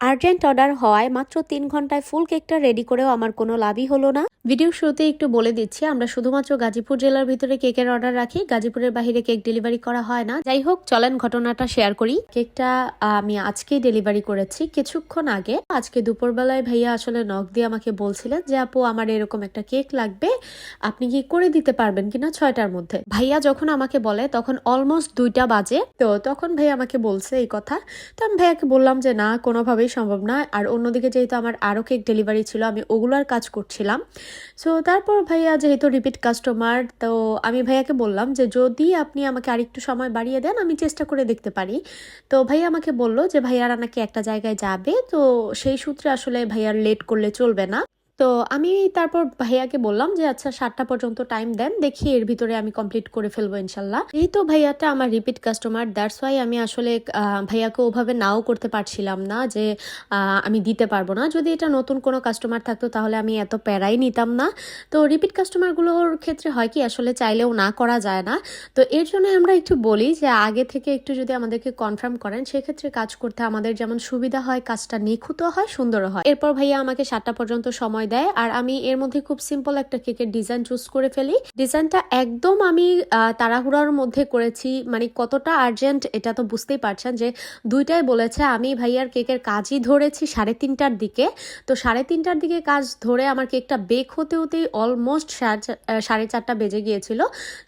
Urgent order হওয়ায় মাত্র তিন ঘন্টায় ফুল কেকটা রেডি করেও আমার কোনো লাভই হলো না। ভিডিও শুরুতে একটু বলে দিচ্ছি, আমরা শুধুমাত্র গাজীপুর জেলার ভিতরে কেকের অর্ডার রাখি, গাজীপুরের বাইরে কেক ডেলিভারি করা হয় না। যাই হোক, চলেন ঘটনাটা শেয়ার করি। কেকটা আমি আজকেই ডেলিভারি করেছি কিছুক্ষণ আগে। আজকে দুপুরবেলায় ভাইয়া আসলে নখ দিয়ে আমাকে বলছিলেন যে, আপু, আমার এরকম একটা কেক লাগবে, আপনি কি করে দিতে পারবেন কিনা ছয়টার মধ্যে? ভাইয়া যখন আমাকে বলে, তখন অলমোস্ট দুইটা বাজে। তো তখন ভাইয়া আমাকে বলছে এই কথা। তো আমি ভাইয়াকে বললাম যে, না, কোনোভাবেই সম্ভব না। আর অন্যদিকে যেহেতু আমার আরও কেক ডেলিভারি ছিল, আমি ওগুলার কাজ করছিলাম। সো তারপর ভাইয়া যেহেতু রিপিট কাস্টমার তো আমি ভাইয়াকে বললাম যে যদি আপনি আমাকে আরেকটু সময় বাড়িয়ে দেন, আমি চেষ্টা করে দেখতে পারি। তো ভাইয়া আমাকে বলল যে ভাইয়ারা নাকি একটা জায়গায় যাবে। তো সেই সূত্রে আসলে ভাইয়ার লেট করলে চলবে না। তো আমি তারপর ভাইয়াকে বললাম যে আচ্ছা সাতটা পর্যন্ত টাইম দেন, দেখি এর ভিতরে আমি কমপ্লিট করে ফেলব ইনশাল্লাহ। এই তো ভাইয়াটা আমার রিপিট কাস্টমার দ্যাটস ওয়াই আমি আসলে ভাইয়াকে ওভাবে নাও করতে পারছিলাম না যে আমি দিতে পারব না। যদি এটা নতুন কোনো কাস্টমার থাকতো, তাহলে আমি এত প্যারাই নিতাম না। তো রিপিট কাস্টমারগুলোর ক্ষেত্রে হয় কি, আসলে চাইলেও না করা যায় না। তো এর জন্য আমরা একটু বলি যে, আগে থেকে একটু যদি আমাদেরকে কনফার্ম করেন, সেক্ষেত্রে কাজ করতে আমাদের যেমন সুবিধা হয়, কাজটা নিখুঁতও হয়, সুন্দরও হয়। এরপর ভাইয়া আমাকে সাতটা পর্যন্ত সময় দেয়। আর আমি এর মধ্যে খুব সিম্পল একটা কেকের ডিজাইন চুজ করে ফেলি। ডিজাইনটা একদম আমি তাড়াহুড়ার মধ্যে করেছি। মানে কতটা আর্জেন্ট এটা তো বুঝতেই পারছেন যে দুইটাই বলেছে। আমি ভাইয়ার কেকের কাজই ধরেছি সাড়ে তিনটার দিকে। তো সাড়ে তিনটার দিকে কাজ ধরে আমার কেকটা বেক হতে হতেই অলমোস্ট সাড়ে চারটা বেজে গিয়েছিল।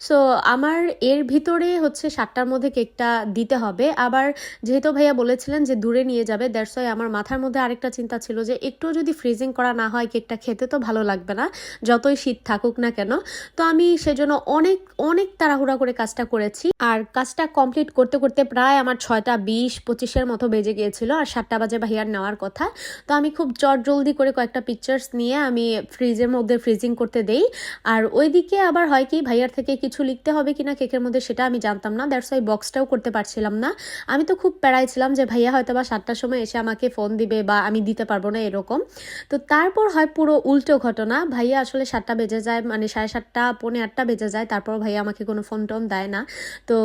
সো আমার এর ভিতরে হচ্ছে সাতটার মধ্যে কেকটা দিতে হবে। আবার যেহেতু ভাইয়া বলেছিলেন যে দূরে নিয়ে যাবে ওয়াই আমার মাথার মধ্যে আরেকটা চিন্তা ছিল যে একটু যদি ফ্রিজিং করা না হয় কেকটা খেতে তো ভালো লাগবে না, যতই শীত থাকুক না কেন। তো আমি সেজন্য অনেক অনেক তাড়াহুড়া করে কাজটা করেছি। আর কাজটা কমপ্লিট করতে করতে প্রায় আমার ছয়টা বিশ পঁচিশের মতো বেজে গিয়েছিল, আর সাতটা বাজে ভাইয়ার নেওয়ার কথা। তো আমি খুব চট জলদি করে কয়েকটা পিকচার্স নিয়ে আমি ফ্রিজের মধ্যে ফ্রিজিং করতে দেই। আর ওইদিকে আবার হয় কি, ভাইয়ার থেকে কিছু লিখতে হবে কিনা কেকের মধ্যে সেটা আমি জানতাম না দ্যাটস ওয়াই বক্সটাও করতে পারছিলাম না। আমি তো খুব প্যারাই ছিলাম যে ভাইয়া হয়তো বা সাতটার সময় এসে আমাকে ফোন দিবে বা আমি দিতে পারব না এরকম। তো তারপর হয় পুরো উল্টো ঘটনা। ভাইয়া আসলে সাতটা বেজে যায় মানে সাড়ে সাতটা, পৌনে আটটা বেজে যায়, তারপর ভাইয়া আমাকে কোনো ফোন টোন দেয় না। তো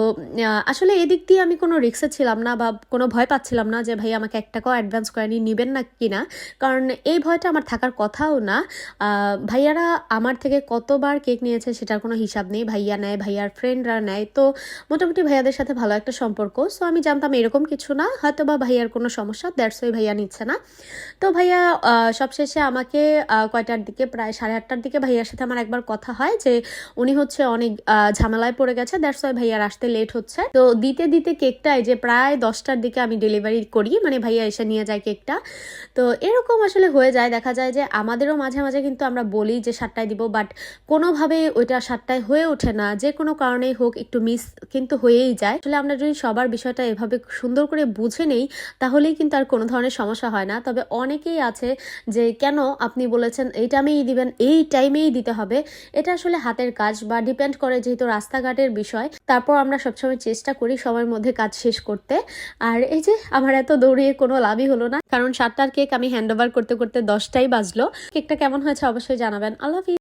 আসলে এদিক দিয়ে আমি কোনো রিক্সে ছিলাম না বা কোনো ভয় পাচ্ছিলাম না যে ভাইয়া আমাকে এক টাকাও অ্যাডভান্স করেনি, নেবেন না কি না। কারণ এই ভয়টা আমার থাকার কথাও না। ভাইয়ারা আমার থেকে কতবার কেক নিয়েছে সেটার কোনো হিসাব নেই। ভাইয়া নেয়, ভাইয়ার ফ্রেন্ডরা নেয়। তো, মোটামুটি ভাইয়াদের সাথে ভালো একটা সম্পর্ক। সো আমি জানতাম এরকম কিছু না। হয়তো বা ভাইয়ার কোনো সমস্যা দ্যাটস ওই ভাইয়া নিচ্ছে না। তো ভাইয়া সবশেষে আমাকে কয়টার দিকে, প্রায় সাড়ে আটটার দিকে ভাইয়ার সাথে আমার একবার কথা হয় যে উনি হচ্ছে অনেক ঝামেলায় পড়ে গেছে দ্যাটস ওয়াই ভাইয়ার আসতে লেট হচ্ছে। তো দিতে দিতে কেকটা এই যে প্রায় দশটার দিকে আমি ডেলিভারি করি মানে ভাইয়া এসে নিয়ে যায় কেকটা। তো এরকম আসলে হয়ে যায়, দেখা যায় যে আমাদেরও মাঝে মাঝে কিন্তু আমরা বলি যে সাতটায় দিব বাট কোনোভাবে ওইটা সাতটায় হয়ে ওঠে না, যে কোনো কারণেই হোক, একটু মিস কিন্তু হয়েই যায়। আসলে আমরা যদি সবার বিষয়টা এভাবে সুন্দর করে বুঝে নেই, তাহলেই কিন্তু আর কোনো ধরনের সমস্যা হয় না। তবে অনেকেই আছে যে কেন আপনি বলেছেন এই টাইমেই দিবেন, এই টাইমেই দিতে হবে। এটা আসলে হাতের কাজ বা ডিপেন্ড করে যেহেতু রাস্তাঘাটের বিষয়। তারপর আমরা সবসময় চেষ্টা করি সময়ের মধ্যে কাজ শেষ করতে। আর এই যে আমার এত দৌড়িয়ে কোনো লাভই হলো না। কারণ সাতটার কেক আমি হ্যান্ড ওভার করতে করতে দশটাই বাজলো। কেকটা কেমন হয়েছে অবশ্যই জানাবেন। আল্লাহ